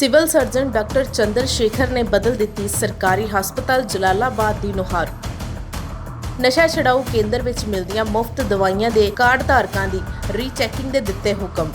Civil surgeon doctor Chandra Shekhar ਨੇ ਬਦਲ ਦਿੱਤੀ ਸਰਕਾਰੀ ਹਸਪਤਾਲ ਜਲਾਲਾਬਾਦ ਦੀ ਨੁਹਾਰ। ਨਸ਼ਾ ਛਡਾਊ ਕੇਂਦਰ ਵਿੱਚ ਮਿਲਦੀਆਂ ਮੁਫਤ ਦਵਾਈਆਂ ਦੇ ਕਾਰਡ ਧਾਰਕਾਂ ਦੀ ਰੀਚੈਕਿੰਗ ਦੇ ਦਿੱਤੇ ਹੁਕਮ।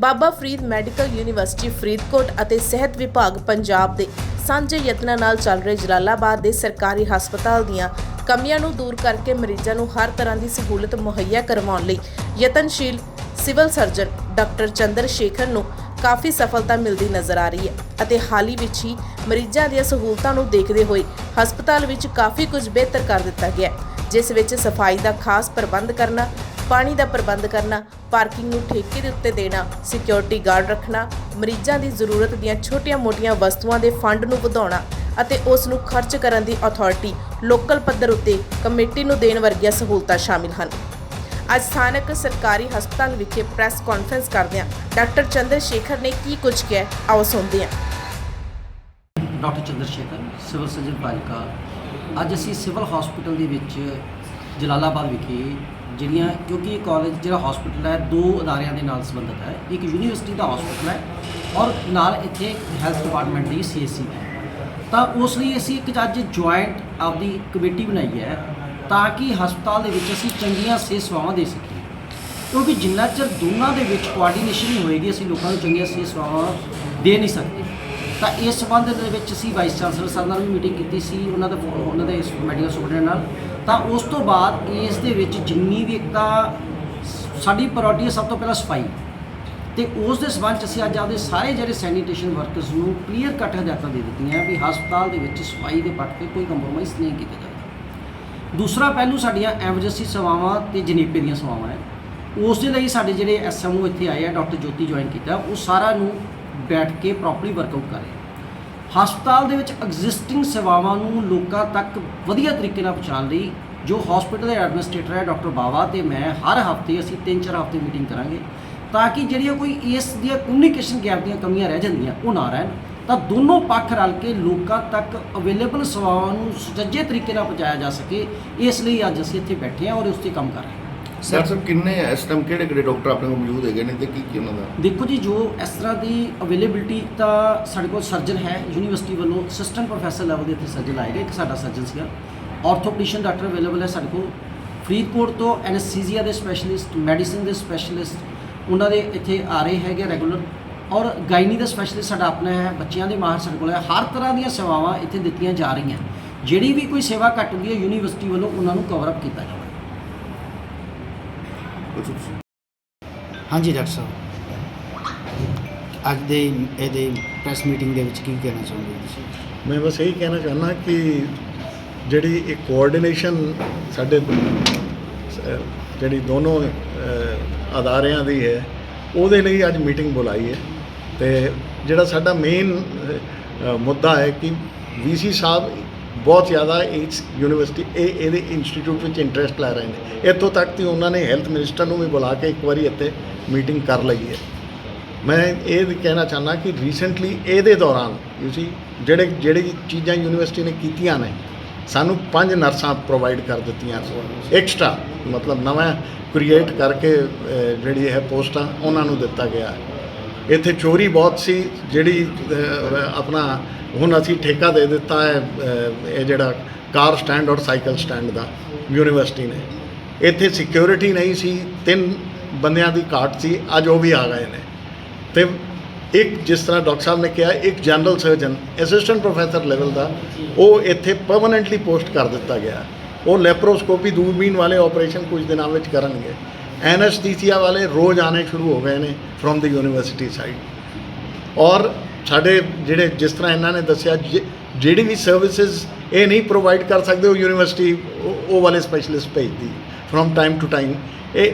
ਬਾਬਾ ਫਰੀਦ ਮੈਡੀਕਲ ਯੂਨੀਵਰਸਿਟੀ ਫਰੀਦਕੋਟ ਅਤੇ ਸਿਹਤ ਵਿਭਾਗ ਪੰਜਾਬ ਦੇ ਸਾਂਝੇ ਯਤਨਾਂ ਨਾਲ ਚੱਲ ਰਹੇ ਜਲਾਲਾਬਾਦ ਦੇ ਸਰਕਾਰੀ ਹਸਪਤਾਲ ਦੀਆਂ ਕਮੀਆਂ ਨੂੰ ਦੂਰ ਕਰਕੇ ਮਰੀਜ਼ਾਂ ਨੂੰ ਹਰ ਤਰ੍ਹਾਂ ਦੀ ਸਹੂਲਤ ਮੁਹੱਈਆ ਕਰਵਾਉਣ ਲਈ ਯਤਨਸ਼ੀਲ civil surgeon doctor Chandra Shekhar ਨੂੰ ਕਾਫੀ ਸਫਲਤਾ ਮਿਲਦੀ ਨਜ਼ਰ ਆ ਰਹੀ ਹੈ ਅਤੇ ਹਾਲ ਹੀ ਵਿੱਚ ਹੀ ਮਰੀਜ਼ਾਂ ਦੀਆਂ ਸਹੂਲਤਾਂ ਨੂੰ ਦੇਖਦੇ ਹੋਏ ਹਸਪਤਾਲ ਵਿੱਚ ਕਾਫੀ ਕੁਝ ਬਿਹਤਰ ਕਰ ਦਿੱਤਾ ਗਿਆ ਜਿਸ ਵਿੱਚ ਸਫ਼ਾਈ ਦਾ ਖਾਸ ਪ੍ਰਬੰਧ ਕਰਨਾ, ਪਾਣੀ ਦਾ ਪ੍ਰਬੰਧ ਕਰਨਾ, ਪਾਰਕਿੰਗ ਨੂੰ ਠੇਕੇ ਦੇ ਉੱਤੇ ਦੇਣਾ ਸਿਕਿਉਰਿਟੀ ਗਾਰਡ ਰੱਖਣਾ, ਮਰੀਜ਼ਾਂ ਦੀ ਜ਼ਰੂਰਤ ਦੀਆਂ ਛੋਟੀਆਂ-ਮੋਟੀਆਂ ਵਸਤੂਆਂ ਦੇ ਫੰਡ ਨੂੰ ਵਧਾਉਣਾ ਅਤੇ ਉਸ ਨੂੰ ਖਰਚ ਕਰਨ ਦੀ ਅਥਾਰਟੀ ਲੋਕਲ ਪੱਧਰ ਉੱਤੇ ਕਮੇਟੀ ਨੂੰ ਦੇਣ ਵਰਗੀਆਂ ਸਹੂਲਤਾਂ ਸ਼ਾਮਿਲ ਹਨ। ਅੱਜ ਸਥਾਨਕ ਸਰਕਾਰੀ ਹਸਪਤਾਲ ਵਿਖੇ ਪ੍ਰੈਸ ਕਾਨਫਰੰਸ ਕਰਦਿਆਂ ਡਾਕਟਰ ਚੰਦਰ ਸ਼ੇਖਰ ਨੇ ਕੀ ਕੁਝ ਕਿਹਾ ਆਓ ਸੁਣਦੇ ਹਾਂ। Doctor Chandra Shekhar, civil surgeon ਪਾਲਿਕਾ ਅੱਜ ਅਸੀਂ ਸਿਵਲ ਹਸਪੀਟਲ ਦੇ ਵਿੱਚ ਜਲਾਲਾਬਾਦ ਵਿਖੇ ਜਿਹੜੀਆਂ, ਕਿਉਂਕਿ ਇਹ ਕਾਲਜ ਜਿਹੜਾ ਹਸਪੀਟਲ ਹੈ, ਦੋ ਅਦਾਰਿਆਂ ਦੇ ਨਾਲ ਸੰਬੰਧਿਤ ਹੈ। ਇੱਕ ਯੂਨੀਵਰਸਿਟੀ ਦਾ ਹਸਪੀਟਲ ਹੈ ਔਰ ਨਾਲ ਇੱਥੇ ਹੈਲਥ ਡਿਪਾਰਟਮੈਂਟ ਦੀ ਸੀਐਸਸੀ ਹੈ। ਤਾਂ ਉਸ ਲਈ ਅਸੀਂ ਇੱਕ ਅੱਜ ਜੁਆਇੰਟ ਆਪਦੀ ਕਮੇਟੀ ਬਣਾਈ ਹੈ। ਤਾਂ ਕਿ ਹਸਪਤਾਲ ਦੇ ਵਿੱਚ ਅਸੀਂ ਚੰਗੀਆਂ ਸਿਹਤ ਸੇਵਾਵਾਂ ਦੇ ਸਕੀਏ। ਕਿਉਂਕਿ ਜਿੰਨਾ ਚਿਰ ਦੋਨਾਂ ਦੇ ਵਿੱਚ ਕੋਆਰਡੀਨੇਸ਼ਨ ਨਹੀਂ ਹੋਏਗੀ, ਅਸੀਂ ਲੋਕਾਂ ਨੂੰ ਚੰਗੀਆਂ ਸਿਹਤ ਸੇਵਾਵਾਂ ਦੇ ਨਹੀਂ ਸਕਦੇ। ਤਾਂ ਇਸ ਸੰਬੰਧ ਦੇ ਵਿੱਚ ਅਸੀਂ ਵਾਈਸ ਚਾਂਸਲਰ ਸਾਹਿਬ ਨਾਲ ਵੀ ਮੀਟਿੰਗ ਕੀਤੀ ਸੀ, ਉਹਨਾਂ ਦਾ ਉਹਨਾਂ ਦੇ ਮੈਡੀਕਲ ਸੁਪਰਡੈਂਟ ਨਾਲ। ਤਾਂ ਉਸ ਤੋਂ ਬਾਅਦ ਇਸ ਦੇ ਵਿੱਚ ਜਿੰਨੀ ਵੀ ਇੱਕ ਤਾਂ ਸਾਡੀ ਪ੍ਰਾਇੋਰਟੀ ਹੈ ਸਭ ਤੋਂ ਪਹਿਲਾਂ ਸਫ਼ਾਈ। ਤੇ ਉਸ ਦੇ ਸਬੰਧ 'ਚ ਅਸੀਂ ਅੱਜ ਆਪਦੇ ਸਾਰੇ ਜਿਹੜੇ ਸੈਨੀਟੇਸ਼ਨ ਵਰਕਰਸ ਨੂੰ ਕਲੀਅਰ ਕੱਟ ਹਦਾਇਤਾਂ ਦੇ ਦਿੱਤੀਆਂ ਵੀ ਹਸਪਤਾਲ ਦੇ ਵਿੱਚ ਸਫ਼ਾਈ ਦੇ ਪੱਟ ਤੇ ਕੋਈ ਕੰਪਰੋਮਾਈਜ਼ ਨਹੀਂ ਕੀਤਾ ਜਾਵੇ ਦੂਸਰਾ ਪਹਿਲੂ ਸਾਡੀਆਂ ਐਮਰਜੈਂਸੀ ਸੇਵਾਵਾਂ ਤੇ ਜਨੇਪੇ ਦੀਆਂ ਸੇਵਾਵਾਂ ਹੈ ਉਸ ਦੇ ਲਈ ਸਾਡੇ ਜਿਹੜੇ ਐਸਐਮਓ ਇੱਥੇ ਆਏ ਆ, ਡਾਕਟਰ ਜੋਤੀ ਜੁਆਇਨ ਕੀਤਾ, ਉਹ ਸਾਰਾ ਨੂੰ ਬੈਠ ਕੇ ਪ੍ਰੋਪਰਲੀ ਵਰਕਆਊਟ ਕਰ ਰਹੇ ਹਸਪਤਾਲ ਦੇ ਵਿੱਚ ਐਗਜ਼ਿਸਟਿੰਗ ਸੇਵਾਵਾਂ ਨੂੰ ਲੋਕਾਂ ਤੱਕ ਵਧੀਆ ਤਰੀਕੇ ਨਾਲ ਪਹੁੰਚਾਉਣ ਲਈ ਜੋ ਹਸਪੀਟਲ ਦੇ ਐਡਮਿਨਿਸਟ੍ਰੇਟਰ ਹੈ ਡਾਕਟਰ ਬਾਵਾ ਤੇ ਮੈਂ ਹਰ ਹਫ਼ਤੇ ਅਸੀਂ 3-4 ਹਫ਼ਤੇ ਮੀਟਿੰਗ ਕਰਾਂਗੇ, ਤਾਂ ਕਿ ਜਿਹੜੀਆਂ ਕੋਈ ਇਸ ਦੀਆਂ ਕਮਿਊਨੀਕੇਸ਼ਨ ਗੈਪ ਦੀਆਂ ਕਮੀਆਂ ਰਹਿ ਜਾਂਦੀਆਂ, ਉਹ ਨਾ ਰਹਿਣ। ਤਾਂ ਦੋਨੋਂ ਪੱਖ ਰਲ ਕੇ ਲੋਕਾਂ ਤੱਕ ਅਵੇਲੇਬਲ ਸੇਵਾਵਾਂ ਨੂੰ ਸੁਚੱਜੇ ਤਰੀਕੇ ਨਾਲ ਪਹੁੰਚਾਇਆ ਜਾ ਸਕੇ ਇਸ ਲਈ ਅੱਜ ਅਸੀਂ ਇੱਥੇ ਬੈਠੇ ਹਾਂ ਔਰ ਉਸ ਤੇ ਕੰਮ ਕਰ ਰਹੇ ਹਾਂ। ਡਾਕਟਰ ਸਾਹਿਬ ਕਿੰਨੇ ਇਸ ਟਾਈਮ ਕਿਹੜੇ ਕਿਹੜੇ ਡਾਕਟਰ ਆਪਣੇ ਕੋਲ ਮੌਜੂਦ ਹੈਗੇ ਨੇ ਤੇ ਕੀ ਕੀ ਉਹਨਾਂ ਦਾ? ਦੇਖੋ ਜੀ ਜੋ ਇਸ ਤਰ੍ਹਾਂ ਦੀ ਅਵੇਲੇਬਿਲਟੀ ਤਾਂ ਸਾਡੇ ਕੋਲ ਸਰਜਨ ਹੈ ਯੂਨੀਵਰਸਿਟੀ ਵੱਲੋਂ ਅਸਿਸਟੈਂਟ ਪ੍ਰੋਫੈਸਰ ਲੈਵਲ ਦੇ ਇੱਥੇ ਸਰਜਨ ਲਾਏ ਗਏ ਇੱਕ ਸਾਡਾ ਸਰਜਨ ਸੀਗਾ। ਆਰਥੋਪੈਡਿਸ਼ਨ ਡਾਕਟਰ ਅਵੇਲੇਬਲ ਹੈ ਸਾਡੇ ਕੋਲ। ਫਰੀਦਕੋਟ ਤੋਂ ਐਨਸਥੀਸੀਆ ਦੇ ਸਪੈਸ਼ਲਿਸਟ ਮੈਡੀਸਿਨ ਦੇ ਸਪੈਸ਼ਲਿਸਟ ਉਹਨਾਂ ਦੇ ਇੱਥੇ ਆ ਰਹੇ ਹੈਗੇ ਰੈਗੂਲਰ ਔਰ ਗਾਇਨੀ ਦਾ ਸਪੈਸ਼ਲਿਸਟ ਸਾਡਾ ਆਪਣਾ ਹੈ ਬੱਚਿਆਂ ਦੇ ਮਾਹਰ ਸਾਡੇ ਕੋਲ ਹੈ। ਹਰ ਤਰ੍ਹਾਂ ਦੀਆਂ ਸੇਵਾਵਾਂ ਇੱਥੇ ਦਿੱਤੀਆਂ ਜਾ ਰਹੀਆਂ। ਜਿਹੜੀ ਵੀ ਕੋਈ ਸੇਵਾ ਘੱਟ ਹੁੰਦੀ ਹੈ ਯੂਨੀਵਰਸਿਟੀ ਵੱਲੋਂ ਉਹਨਾਂ ਨੂੰ ਕਵਰ ਅਪ ਕੀਤਾ ਜਾਵੇ। ਹਾਂਜੀ ਡਾਕਟਰ ਸਾਹਿਬ। ਅੱਜ ਦੇ ਇਹਦੇ ਪ੍ਰੈਸ ਮੀਟਿੰਗ ਦੇ ਵਿੱਚ ਕੀ ਕਹਿਣਾ ਚਾਹੁੰਦੇ ਹੋ ਤੁਸੀਂ? ਮੈਂ ਬਸ ਇਹੀ ਕਹਿਣਾ ਚਾਹੁੰਦਾ ਕਿ ਜਿਹੜੀ ਇੱਕ ਕੋਆਰਡੀਨੇਸ਼ਨ ਸਾਡੇ ਅਹ, ਜਿਹੜੀ ਦੋਨੋਂ ਅਹ, ਅਦਾਰਿਆਂ ਦੀ ਹੈ ਉਹਦੇ ਲਈ ਅੱਜ ਮੀਟਿੰਗ ਬੁਲਾਈ ਹੈ। ਤੇ ਜਿਹੜਾ ਸਾਡਾ ਮੇਨ ਮੁੱਦਾ ਹੈ ਕਿ ਵੀਸੀ ਸਾਹਿਬ ਬਹੁਤ ਜ਼ਿਆਦਾ ਇਸ ਯੂਨੀਵਰਸਿਟੀ ਇਹ, ਇਹਦੇ ਇੰਸਟੀਚਿਊਟ ਵਿੱਚ ਇੰਟਰਸਟ ਲੈ ਰਹੇ ਨੇ। ਇੱਥੋਂ ਤੱਕ ਕਿ ਉਹਨਾਂ ਨੇ ਹੈਲਥ ਮਿਨਿਸਟਰ ਨੂੰ ਵੀ ਬੁਲਾ ਕੇ ਇੱਕ ਵਾਰੀ ਇੱਥੇ ਮੀਟਿੰਗ ਕਰ ਲਈ ਹੈ। ਮੈਂ ਇਹ ਕਹਿਣਾ ਚਾਹੁੰਦਾ ਕਿ ਰੀਸੈਂਟਲੀ ਇਹਦੇ ਦੌਰਾਨ ਯੂ ਸੀ ਜਿਹੜੇ, ਜਿਹੜੀ ਚੀਜ਼ਾਂ ਯੂਨੀਵਰਸਿਟੀ ਨੇ ਕੀਤੀਆਂ ਨੇ, ਸਾਨੂੰ ਪੰਜ ਨਰਸਾਂ ਪ੍ਰੋਵਾਈਡ ਕਰ ਦਿੱਤੀਆਂ। ਐਕਸਟਰਾ ਮਤਲਬ ਨਵਾਂ ਕ੍ਰੀਏਟ ਕਰਕੇ ਜਿਹੜੀ ਹੈ ਪੋਸਟਾਂ ਉਹਨਾਂ ਨੂੰ ਦਿੱਤਾ ਗਿਆ। ਹੈ ਇੱਥੇ ਚੋਰੀ ਬਹੁਤ ਸੀ, ਜਿਹੜੀ ਆਪਣਾ ਹੁਣ ਅਸੀਂ ਠੇਕਾ ਦੇ ਦਿੱਤਾ ਹੈ ਇਹ ਜਿਹੜਾ ਕਾਰ ਸਟੈਂਡ ਔਰ ਸਾਈਕਲ ਸਟੈਂਡ ਦਾ, ਯੂਨੀਵਰਸਿਟੀ ਨੇ। ਇੱਥੇ ਸਿਕਿਉਰਿਟੀ ਨਹੀਂ ਸੀ, ਤਿੰਨ ਬੰਦਿਆਂ ਦੀ ਘਾਟ ਸੀ, ਅੱਜ ਉਹ ਵੀ ਆ ਗਏ ਨੇ। ਤੇ ਇੱਕ, ਜਿਸ ਤਰ੍ਹਾਂ ਡਾਕਟਰ ਸਾਹਿਬ ਨੇ ਕਿਹਾ, ਇੱਕ general surgeon assistant professor level ਦਾ, ਉਹ ਇੱਥੇ ਪਰਮਨੈਂਟਲੀ ਪੋਸਟ ਕਰ ਦਿੱਤਾ ਗਿਆ। ਉਹ ਲੈਪਰੋਸਕੋਪੀ ਦੂਰਬੀਨ ਵਾਲੇ ਆਪਰੇਸ਼ਨ ਕੁਝ ਦਿਨਾਂ ਵਿੱਚ ਕਰਨਗੇ। ਐਨਐਸਟੀਸੀਆ ਵਾਲੇ ਰੋਜ਼ ਆਣੇ ਸ਼ੁਰੂ ਹੋ ਗਏ ਨੇ ਫਰੋਮ ਦੀ ਯੂਨੀਵਰਸਿਟੀ ਸਾਈਡ ਔਰ ਸਾਡੇ ਜਿਹੜੇ ਜਿਸ ਤਰ੍ਹਾਂ ਇਹਨਾਂ ਨੇ ਦੱਸਿਆ, ਜਿ- ਜਿਹੜੀ ਵੀ ਸਰਵਿਸਿਜ਼ ਇਹ ਨਹੀਂ ਪ੍ਰੋਵਾਈਡ ਕਰ ਸਕਦੇ, ਉਹ ਯੂਨੀਵਰਸਿਟੀ ਉਹ ਵਾਲੇ ਸਪੈਸ਼ਲਿਸਟ ਭੇਜਦੀ ਫਰੋਮ ਟਾਈਮ ਟੂ ਟਾਈਮ ਇਹ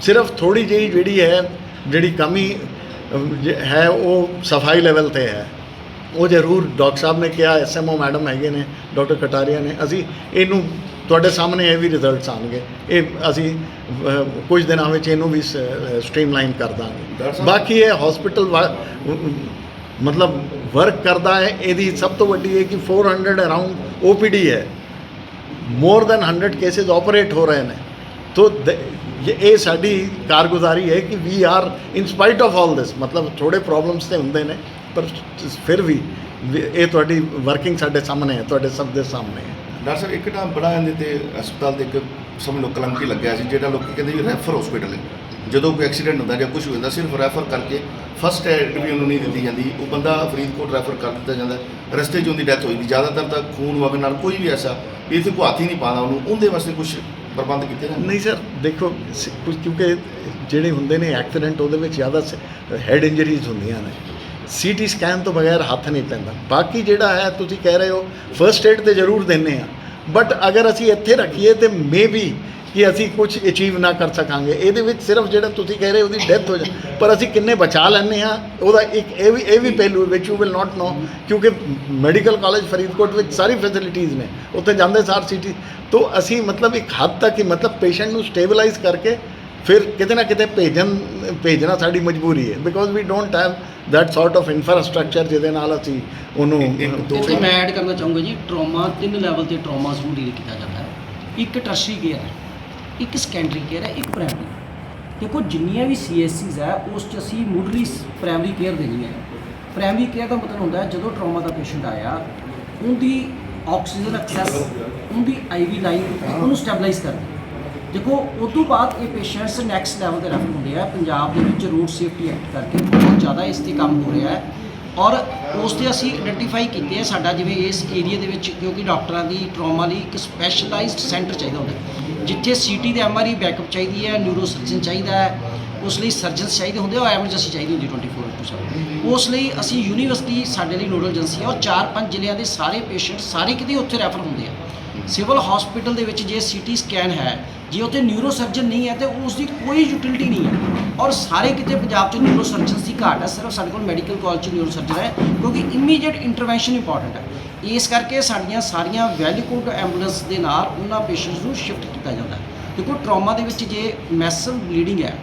ਸਿਰਫ ਥੋੜੀ ਜਿਹੀ ਜਿਹੜੀ ਹੈ, ਜਿਹੜੀ ਕਮੀ ਹੈ, ਉਹ ਸਫ਼ਾਈ ਲੈਵਲ ਤੇ ਹੈ। ਉਹ ਜ਼ਰੂਰ ਡਾਕਟਰ ਸਾਹਿਬ ਨੇ ਕਿਹਾ ਐਸਐਮਓ ਮੈਡਮ ਹੈਗੇ ਨੇ, ਡਾਕਟਰ ਕਟਾਰੀਆ ਨੇ। ਅਸੀਂ ਇਹਨੂੰ ਤੁਹਾਡੇ ਸਾਹਮਣੇ ਇਹ ਵੀ ਰਿਜ਼ਲਟਸ ਆਣਗੇ ਇਹ ਅਸੀਂ ਕੁਝ ਦਿਨਾਂ ਵਿੱਚ ਇਹਨੂੰ ਵੀ ਸਟ੍ਰੀਮਲਾਈਨ ਕਰ ਦਾਂਗੇ। ਬਾਕੀ ਇਹ ਹਸਪੀਟਲ ਮਤਲਬ ਵਰਕ ਕਰਦਾ ਹੈ। ਇਹਦੀ ਸਭ ਤੋਂ ਵੱਡੀ ਹੈ ਕਿ 400 ਅਰਾਊਂਡ ਓਪੀਡੀ ਹੈ। ਮੋਰ ਦੈਨ 100 ਕੇसेस ਆਪਰੇਟ ਹੋ ਰਹੇ ਨੇ। ਤੋ ਇਹ ਇਹ ਸਾਡੀ ਕਾਰਗੁਜ਼ਾਰੀ ਹੈ ਕਿ ਵੀ ਆਰ ਇਨ ਸਪਾਈਟ ਆਫ ਆਲ ਦਿਸ ਮਤਲਬ ਥੋੜੇ ਪ੍ਰੋਬਲਮਸ ਤੇ ਹੁੰਦੇ ਨੇ ਪਰ ਫਿਰ ਵੀ ਇਹ ਤੁਹਾਡੀ ਵਰਕਿੰਗ ਸਾਡੇ ਸਾਹਮਣੇ ਹੈ ਤੁਹਾਡੇ ਸਭ ਦੇ ਸਾਹਮਣੇ ਹੈ। ਡਾਕਟਰ ਸਾਹਿਬ, ਇੱਕ ਤਾਂ ਬੜਾ ਇਹਦੇ ਤੇ ਹਸਪਤਾਲ ਦੇ ਇੱਕ ਸਮਝ ਲਓ ਕਲੰਕੀ ਲੱਗਿਆ ਸੀ, ਜਿਹੜਾ ਲੋਕੀ ਕਹਿੰਦੇ ਵੀ ਰੈਫਰ ਹਸਪੀਟਲ ਹੈ। ਜਦੋਂ ਕੋਈ ਐਕਸੀਡੈਂਟ ਹੁੰਦਾ ਜਾਂ ਕੁਝ ਹੋ ਜਾਂਦਾ ਸਿਰਫ ਰੈਫਰ ਕਰਕੇ ਫਸਟ ਐਡ ਵੀ ਉਹਨੂੰ ਨਹੀਂ ਦਿੱਤੀ ਜਾਂਦੀ। ਉਹ ਬੰਦਾ ਫਰੀਦਕੋਟ ਰੈਫਰ ਕਰ ਦਿੱਤਾ ਜਾਂਦਾ ਰਸਤੇ 'ਚ ਉਹਦੀ ਡੈਥ ਹੋਈ ਜਾਂਦੀ ਜ਼ਿਆਦਾਤਰ ਤਾਂ ਖੂਨ ਵਗਣ ਨਾਲ ਕੋਈ ਵੀ ਐਸਾ ਵੀ ਇੱਥੇ ਕੋਈ ਹੱਥ ਹੀ ਨਹੀਂ ਪਾਉਂਦਾ ਉਹਨੂੰ। ਉਹਦੇ ਵਾਸਤੇ ਕੁਝ ਪ੍ਰਬੰਧ ਕੀਤੇ ਨੇ? ਨਹੀਂ ਸਰ ਦੇਖੋ, ਸ- ਕੁਝ ਕਿਉਂਕਿ ਜਿਹੜੇ ਹੁੰਦੇ ਨੇ ਐਕਸੀਡੈਂਟ ਉਹਦੇ ਵਿੱਚ ਜ਼ਿਆਦਾ ਹੈਡ ਇੰਜਰੀਜ਼ ਹੁੰਦੀਆਂ ਨੇ। ਸੀਟੀ ਸਕੈਨ ਤੋਂ ਬਗੈਰ ਹੱਥ ਨਹੀਂ ਪੈਂਦਾ। ਬਾਕੀ ਜਿਹੜਾ ਹੈ, ਤੁਸੀਂ ਕਹਿ ਰਹੇ ਹੋ ਫਰਸਟ ਏਡ ਤੇ ਜ਼ਰੂਰ ਦਿੰਨੇ ਆ ਬਟ ਅਗਰ ਅਸੀਂ ਇੱਥੇ ਰੱਖੀਏ ਤੇ ਮੇ ਬੀ ਕਿ ਅਸੀਂ ਕੁਝ ਅਚੀਵ ਨਾ ਕਰ ਸਕਾਂਗੇ। ਇਹਦੇ ਵਿੱਚ ਸਿਰਫ ਜਿਹੜਾ ਤੁਸੀਂ ਕਹਿ ਰਹੇ ਉਹਦੀ ਡੈਥ ਹੋ ਜਾ ਪਰ ਅਸੀਂ ਕਿੰਨੇ ਬਚਾ ਲੈਂਦੇ ਆ ਉਹਦਾ ਇੱਕ ਇਹ ਵੀ ਇਹ ਵੀ ਪਹਿਲੂ ਵਿੱਚ ਯੂ ਵਿਲ ਨਾਟ ਨੋ ਕਿਉਂਕਿ ਮੈਡੀਕਲ ਕਾਲਜ ਫਰੀਦਕੋਟ ਵਿੱਚ ਸਾਰੀ ਫੈਸਿਲਿਟੀਜ਼ ਨੇ। ਉੱਥੇ ਜਾਂਦੇ ਸਾਰ ਸਿਟੀ ਤੋਂ ਅਸੀਂ ਮਤਲਬ ਇੱਕ ਹੱਦ ਤੱਕ ਹੀ ਮਤਲਬ ਪੇਸ਼ੈਂਟ ਨੂੰ ਸਟੇਬਲਾਈਜ਼ ਕਰਕੇ ਫਿਰ ਕਿਤੇ ਨਾ ਕਿਤੇ ਭੇਜਣ ਭੇਜਣਾ ਸਾਡੀ ਮਜਬੂਰੀ ਹੈ। Because we don't have that sort of infrastructure ਜਿਹਦੇ ਨਾਲ ਅਸੀਂ ਉਹਨੂੰ ਇੱਕ- ਦੋ- ਇੱਥੇ ਮੈਂ ਐਡ ਕਰਨਾ ਚਾਹੂੰਗਾ ਜੀ ਟਰਾਮਾ ਤਿੰਨ ਲੈਵਲ ਤੇ ਟਰਾਮਾਸ ਨੂੰ ਡੀਲ ਕੀਤਾ ਜਾਂਦਾ ਹੈ। ਇੱਕ ਟਰਸ਼ਰੀ ਕੇਅਰ ਹੈ ਇੱਕ ਸੈਕੰਡਰੀ ਕੇਅਰ ਹੈ ਇੱਕ ਪ੍ਰਾਇਮਰੀ ਦੇਖੋ ਜਿੰਨੀਆਂ ਵੀ ਸੀਐਸਸੀਜ਼ ਹੈ ਉਸ 'ਚ ਅਸੀਂ ਮੁੱਢਲੀ ਪ੍ਰਾਇਮਰੀ ਕੇਅਰ ਦੇਣੀ ਹੈ। ਪ੍ਰਾਇਮਰੀ ਕੇਅਰ ਦਾ ਮਤਲਬ ਹੁੰਦਾ ਹੈ ਜਦੋਂ ਟਰਾਮਾ ਦਾ ਪੇਸ਼ੈਂਟ ਆਇਆ ਉਹਦੀ ਆਕਸੀਜਨ ਐਕਸੈਸ ਉਹਦੀ ਆਈਵੀ ਲਾਈਨ ਉਹਨੂੰ ਸਟੈਬਲਾਈਜ਼ ਕਰਨੀ। ਦੇਖੋ, ਉਸ ਤੋਂ ਬਾਅਦ ਇਹ ਪੇਸ਼ੈਂਟਸ ਨੈਕਸਟ ਲੈਵਲ ਤੇ ਰੈਫਰ ਹੁੰਦੇ ਆ। ਪੰਜਾਬ ਦੇ ਵਿੱਚ ਰੋਡ ਸੇਫਟੀ ਐਕਟ ਕਰਕੇ ਬਹੁਤ ਜ਼ਿਆਦਾ ਇਸ ਤੇ ਕੰਮ ਹੋ ਰਿਹਾ ਹੈ। ਔਰ ਉਸ ਤੇ ਅਸੀਂ ਆਇਡੈਂਟੀਫਾਈ ਕੀਤੇ ਆ ਸਾਡਾ ਜਿਵੇਂ ਇਸ ਏਰੀਆ ਦੇ ਵਿੱਚ, ਕਿਉਂਕਿ ਡਾਕਟਰਾਂ ਦੀ ਟਰੋਮਾ ਲਈ ਇੱਕ ਸਪੈਸ਼ਲਾਈਜ਼ਡ ਸੈਂਟਰ ਚਾਹੀਦਾ ਹੁੰਦਾ ਹੈ। ਜਿੱਥੇ ਸੀਟੀ ਤੇ ਐਮਆਰਆਈ ਬੈਕਅਪ ਚਾਹੀਦੀ ਹੈ ਨਿਊਰੋ ਸਰਜਨ ਚਾਹੀਦਾ ਹੈ, ਉਸ ਲਈ ਸਰਜਨਸ ਚਾਹੀਦੇ ਹੁੰਦੇ ਆ, ਔਰ ਐਮਰਜੈਂਸੀ ਚਾਹੀਦੀ ਹੁੰਦੀ 24/7 ਉਸ ਲਈ ਅਸੀਂ ਯੂਨੀਵਰਸਿਟੀ ਸਾਡੇ ਲਈ ਨੋਡਲ ਏਜੰਸੀ ਆ, ਔਰ 4-5 ਜ਼ਿਲ੍ਹਿਆਂ ਦੇ ਸਾਰੇ ਪੇਸ਼ੈਂਟ ਸਾਰੇ ਕਿਤੇ ਉੱਥੇ ਰੈਫਰ ਹੁੰਦੇ ਆ। ਸਿਵਲ ਹਸਪੀਟਲ ਦੇ ਵਿੱਚ ਜੇ ਸੀਟੀ ਸਕੈਨ ਹੈ, ਜੇ ਉੱਥੇ ਨਿਊਰੋ ਸਰਜਨ ਨਹੀਂ ਹੈ ਤੇ ਉਸ ਦੀ ਕੋਈ ਯੂਟਿਲਿਟੀ ਨਹੀਂ ਹੈ। ਔਰ ਸਾਰੇ ਕਿਤੇ ਪੰਜਾਬ 'ਚ ਨਿਊਰੋ ਸਰਜਨਸ ਦੀ ਘਾਟ ਹੈ, ਸਿਰਫ ਸਾਡੇ ਕੋਲ ਮੈਡੀਕਲ ਕਾਲਜ 'ਚ ਨਿਊਰੋ ਸਰਜਨ ਹੈ, ਕਿਉਂਕਿ ਇਮੀਡੀਏਟ ਇੰਟਰਵੈਂਸ਼ਨ ਇੰਪੋਰਟੈਂਟ ਹੈ। ਇਸ ਕਰਕੇ ਸਾਡੀਆਂ ਸਾਰੀਆਂ ਵੈਲੀਕੋਡ ਐਂਬੂਲੈਂਸ ਦੇ ਨਾਲ ਉਹਨਾਂ ਪੇਸ਼ੈਂਟਸ ਨੂੰ ਸ਼ਿਫਟ ਕੀਤਾ ਜਾਂਦਾ ਹੈ। ਦੇਖੋ ਟਰਾਮਾ ਦੇ ਵਿੱਚ ਜੇ ਮੈਸਲ ਬਲੀਡਿੰਗ ਹੈ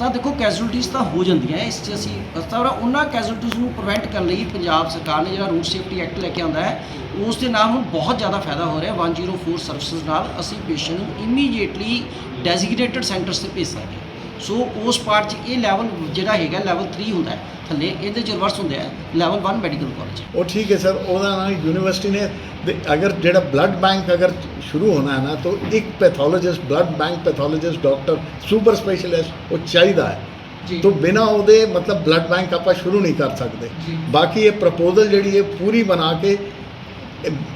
ਤਾਂ ਦੇਖੋ ਕੈਜੂਅਲਟੀਜ਼ ਤਾਂ ਹੋ ਜਾਂਦੀਆਂ ਇਸ 'ਚ ਅਸੀਂ ਅਸਤਾਵਰਾ ਉਹਨਾਂ ਕੈਜੂਅਲਟੀਜ਼ ਨੂੰ ਪ੍ਰੀਵੈਂਟ ਕਰਨ ਲਈ ਪੰਜਾਬ ਸਰਕਾਰ ਨੇ ਜਿਹੜਾ ਰੂਟ ਸੇਫਟੀ ਐਕਟ ਲੈ ਕੇ ਆਂਦਾ ਹੈ ਉਸ ਦੇ ਨਾਲ ਹੁਣ ਬਹੁਤ ਜ਼ਿਆਦਾ ਫਾਇਦਾ ਹੋ ਰਿਹਾ 104 ਸਰਵਿਸਿਜ਼ ਨਾਲ ਅਸੀਂ ਪੇਸ਼ੈਂਟ ਨੂੰ ਇਮੀਡੀਏਟਲੀ ਡੈਜ਼ਿਗਨੇਟਡ ਸੈਂਟਰਸ ਤੇ ਭੇਜ ਸਕਦੇ ਹਾਂ। ਸੋ ਉਸ ਪਾਰਟ 'ਚ ਇਹ ਲੈਵਲ ਜਿਹੜਾ ਹੈਗਾ ਲੈਵਲ 3 ਹੁੰਦਾ ਹੈ। ਥੱਲੇ ਇਹਦੇ 'ਚ ਰਿਵਰਸ ਹੁੰਦੇ ਆ। ਲੈਵਲ 1 ਮੈਡੀਕਲ ਕਾਲਜ ਉਹ ਠੀਕ ਹੈ ਸਰ ਉਹਦਾ ਨਾ ਯੂਨੀਵਰਸਿਟੀ ਨੇ। ਅਗਰ ਜਿਹੜਾ ਬਲੱਡ ਬੈਂਕ ਅਗਰ ਸ਼ੁਰੂ ਹੋਣਾ ਹੈ ਨਾ ਤਾਂ ਇੱਕ pathologist blood bank pathologist doctor super specialist ਉਹ ਚਾਹੀਦਾ ਹੈ। ਤੋਂ ਬਿਨਾ ਉਹਦੇ ਮਤਲਬ ਬਲੱਡ ਬੈਂਕ ਆਪਾਂ ਸ਼ੁਰੂ ਨਹੀਂ ਕਰ ਸਕਦੇ। ਬਾਕੀ ਇਹ ਪ੍ਰਪੋਜ਼ਲ ਜਿਹੜੀ ਹੈ ਪੂਰੀ ਬਣਾ ਕੇ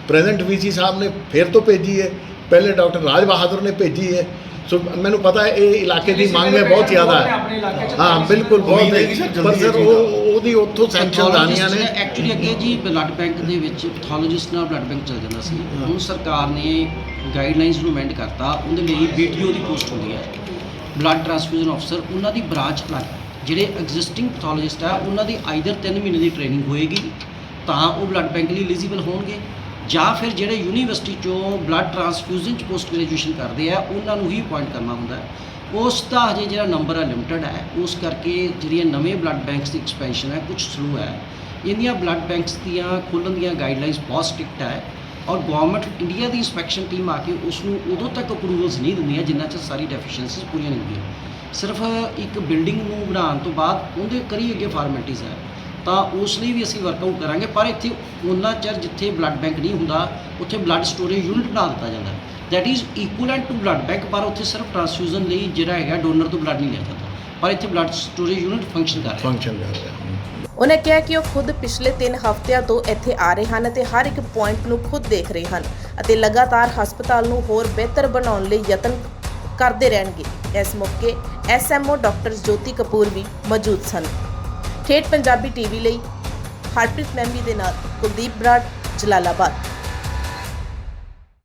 ਪ੍ਰੈਜ਼ੈਂਟ ਵੀਸੀ ਸਾਹਿਬ ਨੇ ਫਿਰ ਤੋਂ ਭੇਜੀ ਹੈ। ਪਹਿਲੇ ਡਾਕਟਰ ਰਾਜ ਬਹਾਦਰ ਨੇ ਭੇਜੀ ਹੈ। ਸੋ ਮੈਨੂੰ ਪਤਾ ਹੈ ਇਹ ਇਲਾਕੇ ਦੀ ਮੰਗ ਹੈ ਬਹੁਤ ਜ਼ਿਆਦਾ ਹੈ। ਹਾਂ ਬਿਲਕੁਲ ਬਹੁਤ ਹੈ ਪਰ ਸਰ ਉਹ ਉਹਦੀ ਉੱਥੋਂ ਸੈਂਕਸ਼ਨ ਆਣੀਆਂ ਨੇ। ਐਕਚੁਅਲੀ ਅੱਗੇ ਜੀ ਬਲੱਡ ਬੈਂਕ ਦੇ ਵਿੱਚ ਪੈਥੋਲੋਜਿਸਟ ਨਾਲ ਬਲੱਡ ਬੈਂਕ ਚੱਲ ਜਾਂਦਾ ਸੀ। ਹੁਣ ਸਰਕਾਰ ਨੇ ਗਾਈਡਲਾਈਨਸ ਨੂੰ ਅਮੈਂਡ ਕਰਤਾ। ਉਹਦੇ ਲਈ ਬੀਟੀਓ ਦੀ ਪੋਸਟ ਹੁੰਦੀ ਹੈ। ਬਲੱਡ ਟ੍ਰਾਂਸਫਿਊਜ਼ਨ ਅਫਸਰ ਉਹਨਾਂ ਦੀ ਬ੍ਰਾਂਚ ਅਲੱਗ ਜਿਹੜੇ ਐਗਜ਼ਿਸਟਿੰਗ ਪੈਥੋਲੋਜਿਸਟ ਆ ਉਹਨਾਂ ਦੀ ਆਈਦਰ 3 ਮਹੀਨੇ ਦੀ ਟ੍ਰੇਨਿੰਗ ਹੋਏਗੀ ਤਾਂ ਉਹ ਬਲੱਡ ਬੈਂਕ ਲਈ ਐਲੀਜੀਬਲ ਹੋਣਗੇ। ਜਾਂ ਫਿਰ ਜਿਹੜੇ ਯੂਨੀਵਰਸਿਟੀ ਚੋਂ ਬਲੱਡ ਟ੍ਰਾਂਸਫਿਊਜ਼ਨ ਚ ਪੋਸਟ ਗ੍ਰੈਜੂਏਸ਼ਨ ਕਰਦੇ ਆ, ਉਹਨਾਂ ਨੂੰ ਹੀ ਅਪਾਇੰਟ ਕਰਨਾ ਹੁੰਦਾ ਹੈ। ਉਸ ਦਾ ਹਜੇ ਜਿਹੜਾ ਨੰਬਰ ਹੈ ਲਿਮਟਿਡ ਹੈ, ਉਸ ਕਰਕੇ ਜਿਹੜੀਆਂ ਨਵੇਂ ਬਲੱਡ ਬੈਂਕਸ ਦੀ ਐਕਸਪੈਂਸ਼ਨ ਹੈ ਕੁਝ ਸਲੋ ਹੈ। ਇਹਦੀਆਂ ਬਲੱਡ ਬੈਂਕਸ ਦੀਆਂ ਖੋਲ੍ਹਣ ਦੀਆਂ ਗਾਈਡਲਾਈਨਸ ਬਹੁਤ ਸਟ੍ਰਿਕਟ ਹੈ ਔਰ ਗਵਰਨਮੈਂਟ ਇੰਡੀਆ ਦੀ ਇਨਸਪੈਕਸ਼ਨ ਟੀਮ ਆ ਕੇ ਉਸ ਨੂੰ ਉਦੋਂ ਤੱਕ ਅਪਰੂਵਲਸ ਨਹੀਂ ਦਿੰਦੀਆਂ ਜਿੰਨਾ ਚਿਰ ਸਾਰੀ ਡੈਫੀਸ਼ੀਐਂਸੀਜ਼ ਪੂਰੀਆਂ ਨਹੀਂ ਹੁੰਦੀਆਂ। ਸਿਰਫ ਇੱਕ ਬਿਲਡਿੰਗ ਨੂੰ ਬਣਾਉਣ ਤੋਂ ਬਾਅਦ ਉਹਦੇ ਕਰੀ ਅੱਗੇ ਫਾਰਮੈਲਿਟੀਜ਼ ਹੈ। ਤਾਂ ਉਸ ਲਈ ਵੀ ਅਸੀਂ ਵਰਕਆਊਟ ਕਰਾਂਗੇ ਪਰ ਇੱਥੇ ਉਹਨਾਂ ਚਿਰ ਜਿੱਥੇ ਬਲੱਡ ਬੈਂਕ ਨਹੀਂ ਹੁੰਦਾ ਉੱਥੇ ਬਲੱਡ ਸਟੋਰੇਜ ਯੂਨਿਟ ਬਣਾ ਦਿੱਤਾ ਜਾਂਦਾ that is equivalent to blood bank ਪਰ ਉੱਥੇ ਸਿਰਫ ਟ੍ਰਾਂਸਫਿਊਜ਼ਨ ਲਈ ਜਿਹੜਾ ਹੈਗਾ ਡੋਨਰ ਤੋਂ ਬਲੱਡ ਨਹੀਂ ਲਿਆ ਜਾਂਦਾ। ਪਰ ਇੱਥੇ ਬਲੱਡ ਸਟੋਰੇਜ ਯੂਨਿਟ ਫੰਕਸ਼ਨ ਕਰ ਰਿਹਾ ਫੰਕਸ਼ਨ ਕਰ ਰਿਹਾ ਉਹਨੇ ਕਿਹਾ ਕਿ ਉਹ ਖੁਦ ਪਿਛਲੇ 3 ਹਫ਼ਤਿਆਂ ਤੋਂ ਇੱਥੇ ਆ ਰਹੇ ਹਨ ਅਤੇ ਹਰ ਇੱਕ ਪੁਆਇੰਟ ਨੂੰ ਖੁਦ ਦੇਖ ਰਹੇ ਹਨ ਅਤੇ ਲਗਾਤਾਰ ਹਸਪਤਾਲ ਨੂੰ ਹੋਰ ਬਿਹਤਰ ਬਣਾਉਣ ਲਈ ਯਤਨ ਕਰਦੇ ਰਹਿਣਗੇ। ਇਸ ਮੌਕੇ ਐਸਐਮਓ ਡਾਕਟਰ ਜੋਤੀ ਕਪੂਰ ਵੀ ਮੌਜੂਦ ਸਨ। ਠੇਠ ਪੰਜਾਬੀ ਟੀਵੀ ਲਈ ਹਰਪ੍ਰੀਤ ਮੈਮੀ ਦੇ ਨਾਲ ਕੁਲਦੀਪ ਬਰਾੜ ਜਲਾਲਾਬਾਦ।